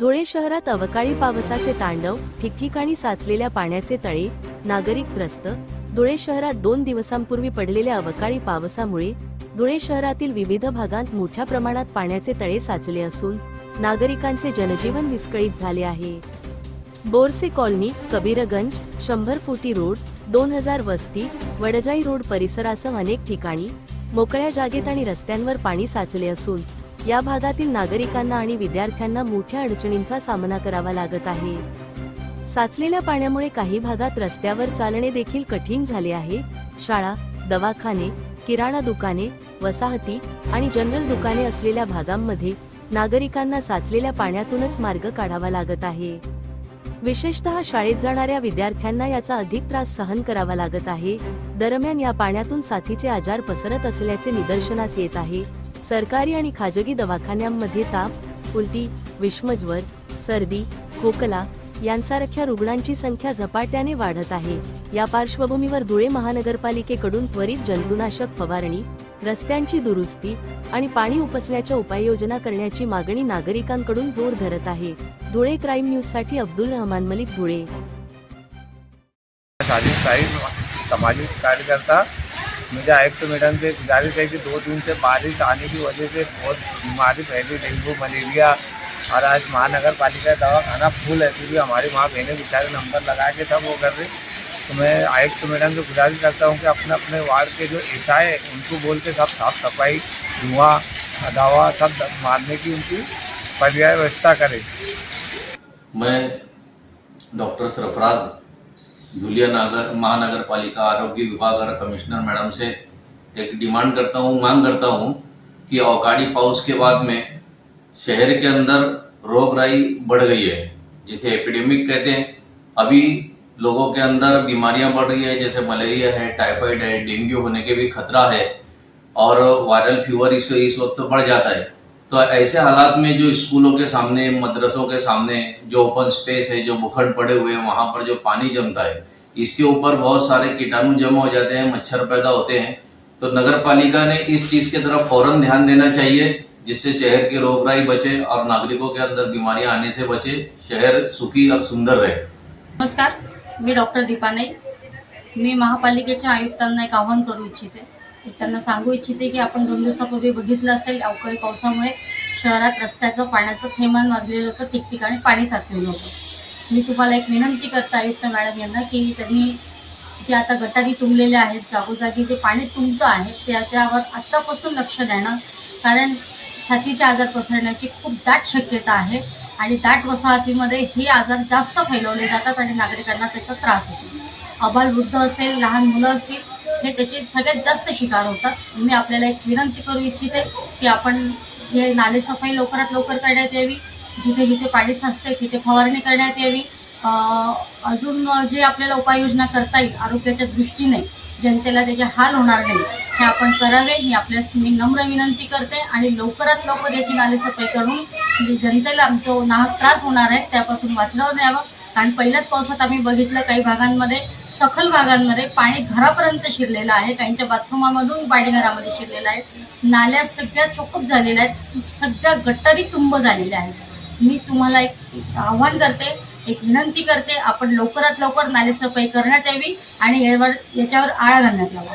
धुळे शहरात अवकाळी पावसाचे तांडव ठिकठिकाणी साचलेल्या पाण्याचे तळे नागरिक त्रस्त धुळे शहरात दोन दिवसांपूर्वी पडलेल्या अवकाळी पावसामुळे धुळे शहरातील विविध भागांत मोठ्या प्रमाणात पाण्याचे तळे साचले असून नागरिकांचे जनजीवन विस्कळीत झाले आहे. बोरसे कॉलनी कबीरगंज शंभर फुटी रोड दोन हजार वस्ती वडजाई रोड परिसरासह अनेक ठिकाणी मोकळ्या जागेत आणि रस्त्यांवर पाणी साचले असून या भागातील नागरिकांना आणि विद्यार्थ्यांना मोठ्या अडचणींचा सामना करावा लागत आहे. साचलेल्या पाण्यामुळे काही भागात रस्त्यावर चालणे देखील कठीण झाले आहे. शाळा दवाखाने किराणा दुकाने वसाहती आणि जनरल दुकाने असलेल्या भागांमध्ये नागरिकांना साचलेल्या पाण्यातूनच मार्ग काढावा लागत आहे. विशेषतः शाळेत जाणाऱ्या विद्यार्थ्यांना याचा अधिक त्रास सहन करावा लागत आहे. दरम्यान या पाण्यातून साथीचे आजार पसरत असल्याचे निदर्शनास येत आहे. सरकारी आणि खाजगी दवाखान्यांमध्ये ताप उलटी विष्मज्वर सर्दी खोकला यांसारख्या रुग्णांची संख्या झपाट्याने वाढत आहे. या पार्श्वभूमीवर धुळे महानगरपालिकेकडून त्वरित जंतुनाशक फवारणी रस्त्यांची दुरुस्ती आणि पाणी उपसण्याच्या उपाययोजना करण्याची मागणी नागरिकांकडून जोर धरत आहे. धुळे क्राईम न्यूजसाठी अब्दुल रहमान मलिक धुळे. साजिद साहिब सामाजिक कार्यकर्ता मुझे आयुक्त मैडम से गुजारिश है कि दो दिन से बारिश आने की वजह से बहुत बीमारी फैली डेंगू, मलेरिया और आज महानगर पालिका दवा खाना फुल है, क्योंकि हमारी माँ बहनें बेचारे नंबर लगा के सब वो कर रही। तो मैं आयुक्त मैडम से गुजारिश करता हूँ कि अपने अपने वार्ड के जो ऐसा है, उनको बोल के सब साफ़ सफ़ाई धुआँ, दवा सब मारने की उनकी पर्याय व्यवस्था करें। मैं डॉक्टर सरफराज धुलिया नागर महानगर पालिका आरोग्य विभाग और कमिश्नर मैडम से एक डिमांड करता हूँ, मांग करता हूँ कि अवकाड़ी पाउस के बाद में शहर के अंदर रोगराई बढ़ गई है, जिसे एपिडेमिक कहते हैं। अभी लोगों के अंदर बीमारियाँ बढ़ रही है, जैसे मलेरिया है, टाइफाइड है, डेंगू होने के भी खतरा है और वायरल फीवर इस इस वक्त बढ़ जाता है। तो ऐसे हालात में जो स्कूलों के सामने, मदरसों के सामने जो ओपन स्पेस है, जो बुखंड पड़े हुए हैं, वहाँ पर जो पानी जमता है, इसके ऊपर बहुत सारे कीटाणु जमा हो जाते हैं, मच्छर पैदा होते हैं। तो नगर पालिका ने इस चीज़ की तरफ़ फ़ौरन ध्यान देना चाहिए, जिससे शहर की रोगराई बचे और नागरिकों के अंदर बीमारियाँ आने से बचे, शहर सुखी और सुंदर रहे। नमस्कार, मी डॉक्टर दीपा नाईक। मी महापालिकेच्या आयुक्तांना एक आव्हान करू इच्छिते। मी त्यांना सांगू इच्छिते की आपण दोन दिवसापूर्वी बघितलं असेल अवकाळी पावसामुळे शहरात रस्त्याचं पाण्याचं थेमान वाजलेलं होतं ठिकठिकाणी पाणी साचलेलं होतं. मी तुम्हाला एक विनंती करता आयुक्त मॅडम यांना की त्यांनी जे आता गटारी तुंबलेले आहेत जागोजागी जे पाणी तुंबतं आहे त्याच्यावर आत्तापासून लक्ष देणं कारण छातीचे आजार पसरण्याची खूप दाट शक्यता आहे आणि दाट वसाहतीमध्ये हे आजार जास्त फैलवले जातात आणि नागरिकांना त्याचा त्रास होतो. अबालवृद्ध असेल लहान मुलं असतील हे त्याचे सगळ्यात जास्त शिकार होतात. मी आपल्याला एक विनंती करू इच्छिते की आपण हे नालेसफाई लवकरात लवकर करण्यात यावी. जिथे जिथे पाणी साचते तिथे फवारणी करण्यात यावी. अजून जे आपल्याला उपाययोजना करता येईल आरोग्याच्या दृष्टीने जनतेला त्याचे हाल होणार नाही हे आपण करावे ही आपल्यास मी नम्र विनंती करते. आणि लवकरात लवकर याची नालेसफाई करून जे जनतेला जो नाहक त्रास होणार आहे त्यापासून वाचलं द्यावं कारण पहिल्याच पावसात आम्ही बघितलं काही भागांमध्ये सखल भागांमध्ये पाणी घरापर्यंत शिरलेलं आहे. काहींच्या बाथरूमामधून पाणी घरामध्ये शिरलेलं आहे. नाल्या सगळ्या चोकप झालेल्या आहेत. सगळ्या गट्टरी तुंब झालेल्या आहेत. मी तुम्हाला एक आव्हान करते एक विनंती करते आपण लवकरात लवकर नालेसफाई करण्यात यावी आणि यावर याच्यावर आळा घालण्यात यावा.